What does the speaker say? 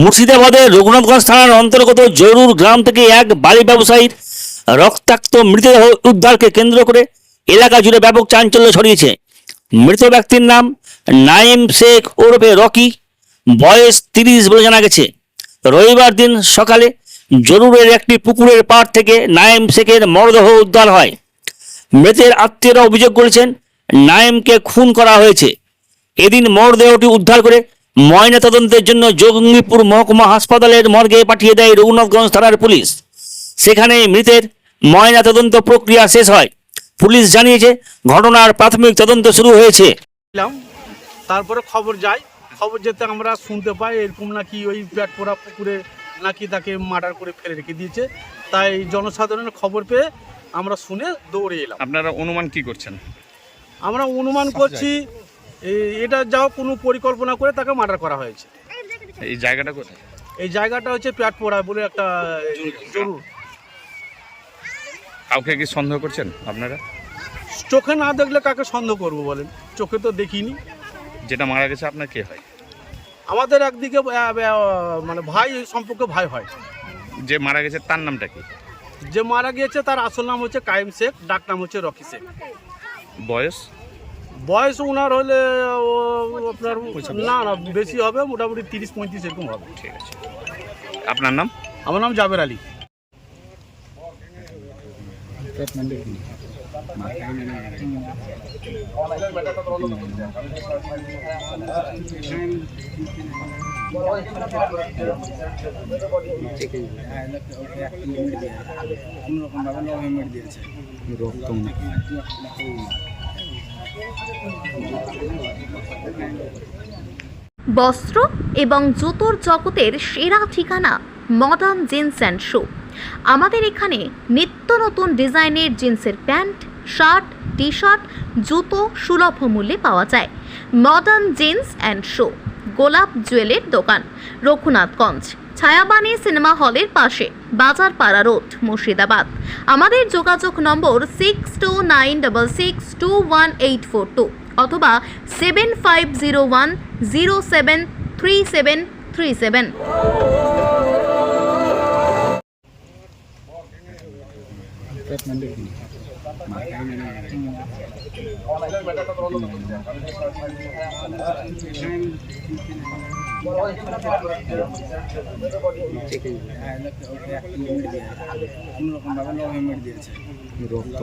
মুর্শিদাবাদের রঘুনাথগঞ্জ থানার অন্তর্গত জরুর গ্রাম থেকে এক বাড়ি ব্যবসায়ীর রক্তাক্ত মৃতদেহ উদ্ধারকে কেন্দ্র করে এলাকা জুড়ে ব্যাপক চাঞ্চল্য ছড়িয়েছে। মৃত ব্যক্তির নাম নাইম শেখ ওরফে রকি, বয়স তিরিশ বলে জানা গেছে। রবিবার দিন সকালে জরুরের একটি পুকুরের পাড় থেকে নাইম শেখের মরদেহ উদ্ধার হয়। মৃতের আত্মীয়রা অভিযোগ করেছেন, নাইমকে খুন করা হয়েছে। এদিন মরদেহটি উদ্ধার করে ময়না তদন্তের জন্য জঙ্গিপুর মহকুমা হাসপাতালের মর্গে পাঠিয়ে দেয় রঘুনাথগঞ্জ থানার পুলিশ। সেখানে মৃতের ময়না তদন্ত প্রক্রিয়া শেষ হয়। পুলিশ জানিয়েছে ঘটনার প্রাথমিক তদন্ত শুরু হয়েছে। তারপরে খবর যায়। খবর যেতে আমরা শুনতে পাই এরকম নাকি ওই পেট পোড়া পুকুরে নাকি তাকে মার্ডার করে ফেলে রেখে দিয়েছে। তাই জনসাধারণের খবর পেয়ে আমরা শুনে দৌড়ে এলাম। আপনারা অনুমান কি করছেন? আমরা অনুমান করছি এটা যাও কোনো পরিকল্পনা করে তাকে মার্ডার করা হয়েছে। এই জায়গাটা কোথায়? এই জায়গাটা হচ্ছে পেট পোড়া বলে একটা জরুর। কাউকে কি সন্দেহ করছেন আপনারা? চোখে না দেখলে কাকে সন্দেহ করব বলেন? চোখে তো দেখিনি। যেটা মারা গেছে আপনার কে হয়? আমাদের একদিকে মানে ভাই সম্পর্কে ভাই হয়। যে মারা গেছে তার নামটা কি? যে মারা গিয়েছে তার আসল নাম হচ্ছে কায়েম শেখ ডাক নাম হচ্ছে রকি শেখ। বয়স? বয়স ওনার হলে ও, আপনার না না বেশি হবে মোটামুটি তিরিশ পঁয়ত্রিশ এরকম হবে। ঠিক আছে। আপনার নাম? আমার নাম জাবের আলী। বস্ত্র এবং জুতোর জগতের সেরা ঠিকানা মডার্ন জিন্স অ্যান্ড শু আমাদের এখানে নিত্য নতুন ডিজাইনের জিন্সের প্যান্ট, শার্ট টি শার্ট জুতো সুলভ মূল্যে পাওয়া যায়। মডার্ন জিন্স অ্যান্ড শু গোলাপ জুয়েলের দোকান, রঘুনাথগঞ্জ। ছায়াবাণী সিনেমা হলের পাশে, বাজারপাড়া রোড, মুর্শিদাবাদ। আমাদের যোগাযোগ number six two nine double six two one eight four two অথবা seven five zero one zero seven three seven three seven রক্ত